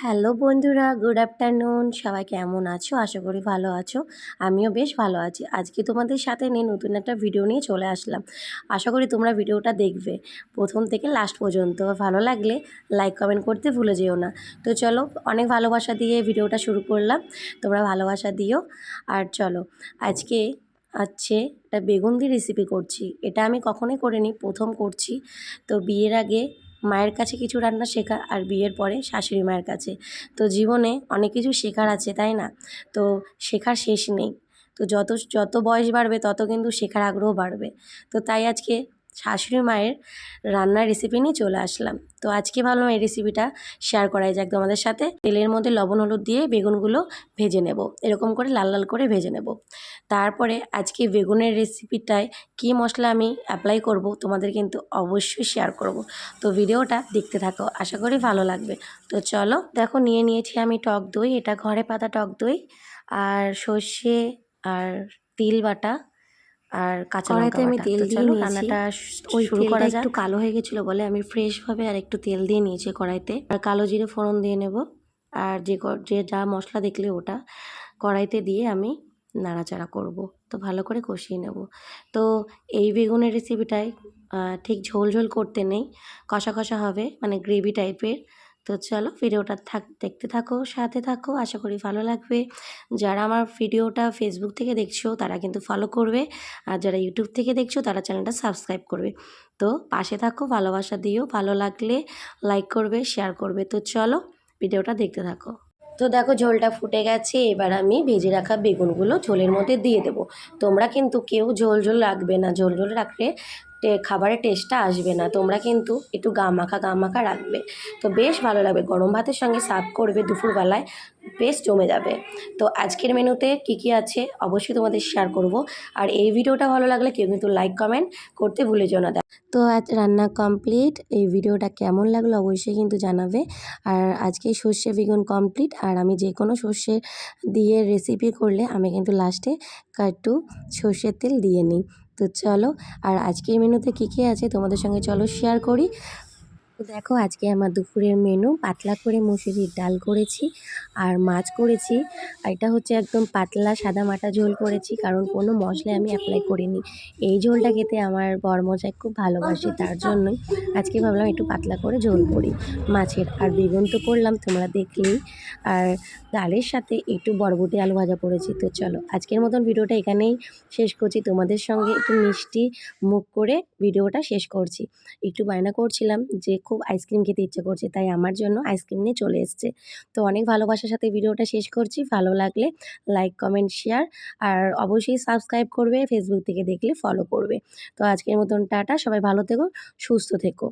Hello বন্ধুরা good afternoon সবাই কেমন আছো? আশা করি ভালো আছো। আমিও বেশ ভালো আছি। আজকে তোমাদের সাথে নিয়ে নতুন একটা ভিডিও নিয়ে চলে আসলাম। আশা করি তোমরা ভিডিওটা দেখবে। প্রথম থেকে লাস্ট পর্যন্ত। ভালো লাগলে লাইক কমেন্ট করতে ভুলে যেও না। তো চলো, অনেক ভালোবাসা দিয়ে ভিডিওটা শুরু করলাম। তোমরা ভালোবাসা দিও। আর চলো, আজকে আছে একটা বেগুন দিয়ে রেসিপি করছি। এটা আমি কখনোই করিনি, প্রথম করছি। তো বিয়ের আগে মায়ের কাছে কিছু রান্না শেখা আর বিয়ের পরে শাশুড়ি মায়ের কাছে। তো জীবনে অনেক কিছু শেখার আছে, তাই না? তো শেখার শেষ নেই। তো যত যত বয়স বাড়বে তত কিন্তু শেখার আগ্রহ বাড়বে। তো তাই আজকে শাশুড়ি মায়ের রান্নার রেসিপি নিয়ে চলে আসলাম। তো আজকে ভাবলাম এই রেসিপিটা শেয়ার করাই যাক তোমাদের সাথে। তেলের মধ্যে লবণ, হলুদ দিয়ে বেগুনগুলো ভেজে নেব। এরকম করে লাল লাল করে ভেজে নেব। তারপরে আজকে বেগুনের রেসিপিটায় কী মশলা আমি অ্যাপ্লাই করব তোমাদের কিন্তু অবশ্যই শেয়ার করব। তো ভিডিওটা দেখতে থাকো, আশা করি ভালো লাগবে। তো চলো, দেখো নিয়ে নিয়েছি আমি টক দই, এটা ঘরে পাতা টক দই, আর সর্ষে আর তিল বাটা। আর কাঁচা কড়াইতে লঙ্কা আমি তেল দিয়ে। রান্নাটা ওই শুরু করা যাক একটু কালো হয়ে গেছিল বলে আমি ফ্রেশভাবে আর একটু তেল দিয়ে নিয়েছি কড়াইতে। আর কালো জিরে ফোড়ন দিয়ে নেব। আর যে যে যা মশলা দেখলে ওটা কড়াইতে দিয়ে আমি নাড়াচাড়া করব। তো ভালো করে কষিয়ে নেব। তো এই বেগুনের রেসিপিটায় ঠিক ঝোল ঝোল করতে নেই। কষা কষা হবে মানে গ্রেভি টাইপের তো চলো ভিডিওটা থাক, দেখতে থাকো, সাথে থাকো, আশা করি ভালো লাগবে। যারা আমার ভিডিওটা ফেসবুক থেকে দেখছ, তারা কিন্তু ফলো করবে। আর যারা ইউটিউব থেকে দেখছ, তারা চ্যানেলটা সাবস্ক্রাইব করবে। তো পাশে থাকো, ভালোবাসা দিও, ভালো লাগলে লাইক করবে শেয়ার করবে। তো চলো ভিডিওটা দেখতে থাকো। তো দেখো ঝোলটা ফুটে গেছে, এবার আমি ভেজে রাখা বেগুনগুলো ঝোলের মধ্যে দিয়ে দেবো। তোমরা কিন্তু কেউ ঝোল ঝোল রাখবে না। ঝোল ঝোল রাখলে খাবারের টেস্টটা আসবে না। তোমরা কিন্তু একটু গা মাখা গা মাখা রাখবে। তো বেশ ভালো লাগবে। গরম ভাতের সঙ্গে সার্ভ করবে দুপুরবেলায়, বেশ জমে যাবে। তো আজকের মেনুতে কী কী আছে অবশ্যই তোমাদের শেয়ার করব। আর এই ভিডিওটা ভালো লাগলে কেউ কিন্তু লাইক কমেন্ট করতে ভুলে যেও না। তো আজ রান্না কমপ্লিট এই ভিডিওটা কেমন লাগল অবশ্যই কিন্তু জানাবে। আর আজকে সর্ষে বেগুন কমপ্লিট আর আমি যে কোনো সর্ষে দিয়ে রেসিপি করলে আমি কিন্তু লাস্টে একটু সর্ষের তেল দিয়ে নিই। তো চলো আর আজকের মেনুতে কী কী আছে তোমাদের সঙ্গে চলো শেয়ার করি। তো দেখো, আজকে আমার দুপুরের মেনু পাতলা করে মুসুরির ডাল করেছি আর মাছ করেছি। আর এটা হচ্ছে একদম পাতলা সাদা মাটা ঝোল করেছি, কারণ কোনো মশলা আমি অ্যাপ্লাই করিনি। এই ঝোলটা খেতে আমার বরমজায় খুব ভালোবাসি, তার জন্যই আজকে ভাবলাম একটু পাতলা করে ঝোল করি। মাছের আর বেগুন তো করলাম, তোমরা দেখলেই। আর ডালের সাথে একটু বরবটি আলু ভাজা করেছি, তো চলো আজকের মতন ভিডিওটা এখানেই শেষ করছি। তোমাদের সঙ্গে একটু মিষ্টি মুখ করে ভিডিওটা শেষ করছি। একটু বায়না করছিলাম যে খুব আইসক্রিম খেতে ইচ্ছে করছে, তাই আমার জন্য আইসক্রিম নিয়ে চলে এসছে। তো অনেক ভালোবাসার সাথে ভিডিওটা শেষ করছি। ভালো লাগলে লাইক, কমেন্ট, শেয়ার আর অবশ্যই সাবস্ক্রাইব করবে ফেসবুক থেকে দেখলে ফলো করবে। তো আজকের মতন টাটা, সবাই ভালো থেকো, সুস্থ থেকো।